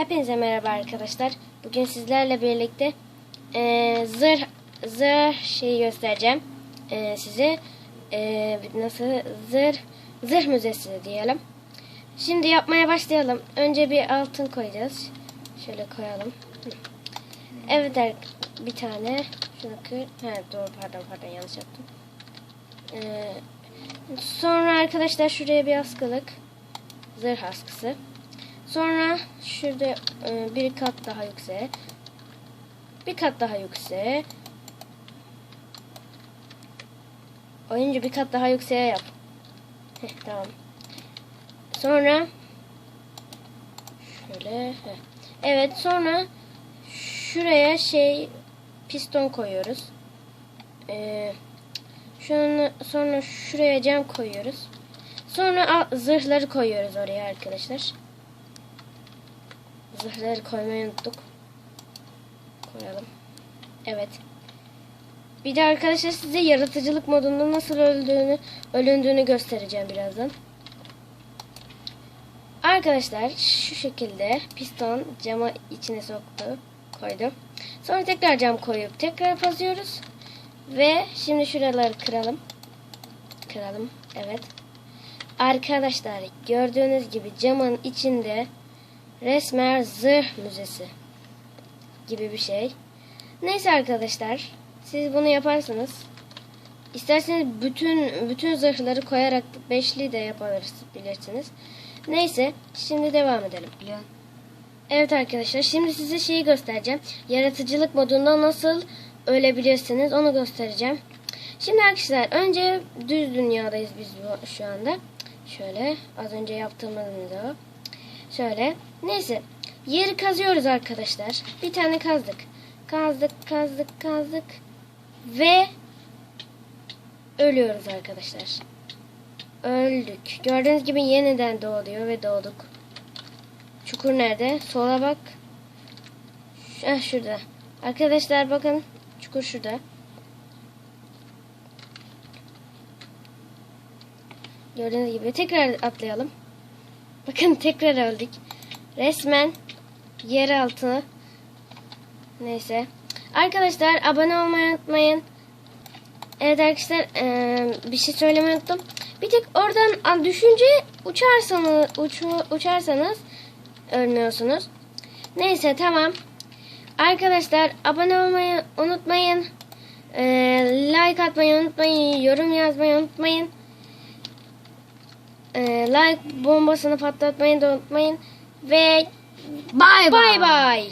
Hepinize merhaba arkadaşlar. Bugün sizlerle birlikte eee zırh zırh şeyi göstereceğim eee, size. Eee, nasıl zırh zırh müzesi diyelim. Şimdi yapmaya başlayalım. Önce bir altın koyacağız. Şöyle koyalım. Evet er- bir tane. Şunu kır. Ha, doğru pardon pardon yanlış yaptım. Eee, sonra arkadaşlar şuraya bir askılık. Zırh askısı. Sonra şurada e, bir kat daha yükseğe. Bir kat daha yükseğe. Oyuncu bir kat daha yükseğe yap. Heh, tamam. Sonra şöyle heh. Evet sonra şuraya şey piston koyuyoruz. Ee, şunu sonra şuraya cam koyuyoruz. Sonra zırhları koyuyoruz oraya arkadaşlar. Zırhları koymayı unuttuk. Koyalım. Evet. Bir de arkadaşlar size yaratıcılık modunda nasıl öldüğünü, ölündüğünü göstereceğim birazdan. Arkadaşlar şu şekilde piston cama içine soktu, koydu. Sonra tekrar cam koyup tekrar basıyoruz. Ve şimdi şuraları kıralım. Kıralım. Evet. Arkadaşlar gördüğünüz gibi camın içinde resmen zırh müzesi gibi bir şey. Neyse arkadaşlar siz bunu yaparsınız. İsterseniz bütün bütün zırhları koyarak beşli de yapabilirsiniz. Neyse şimdi devam edelim. Evet arkadaşlar şimdi size şeyi göstereceğim. Yaratıcılık modunda nasıl ölebilirsiniz onu göstereceğim. Şimdi arkadaşlar önce düz dünyadayız biz şu anda. Şöyle az önce yaptığımız o. Şöyle. Neyse. Yeri kazıyoruz arkadaşlar. Bir tane kazdık. Kazdık, kazdık, kazdık. Ve ölüyoruz arkadaşlar. Öldük. Gördüğünüz gibi yeniden doğuyor ve doğduk. Çukur nerede? Sola bak. Ah, şurada. Arkadaşlar bakın. Çukur şurada. Gördüğünüz gibi tekrar atlayalım. Bakın tekrar öldük. Resmen yer altı. Neyse. Arkadaşlar abone olmayı unutmayın. Evet arkadaşlar eee, bir şey söylemeyi unuttum. Bir tek oradan düşünce uçarsanız uçu, uçarsanız ölmüyorsunuz. Neyse tamam. Arkadaşlar abone olmayı unutmayın. Eee, like atmayı unutmayın. Yorum yazmayı unutmayın. Eee, like bombasını patlatmayı da unutmayın. Ve bay bay.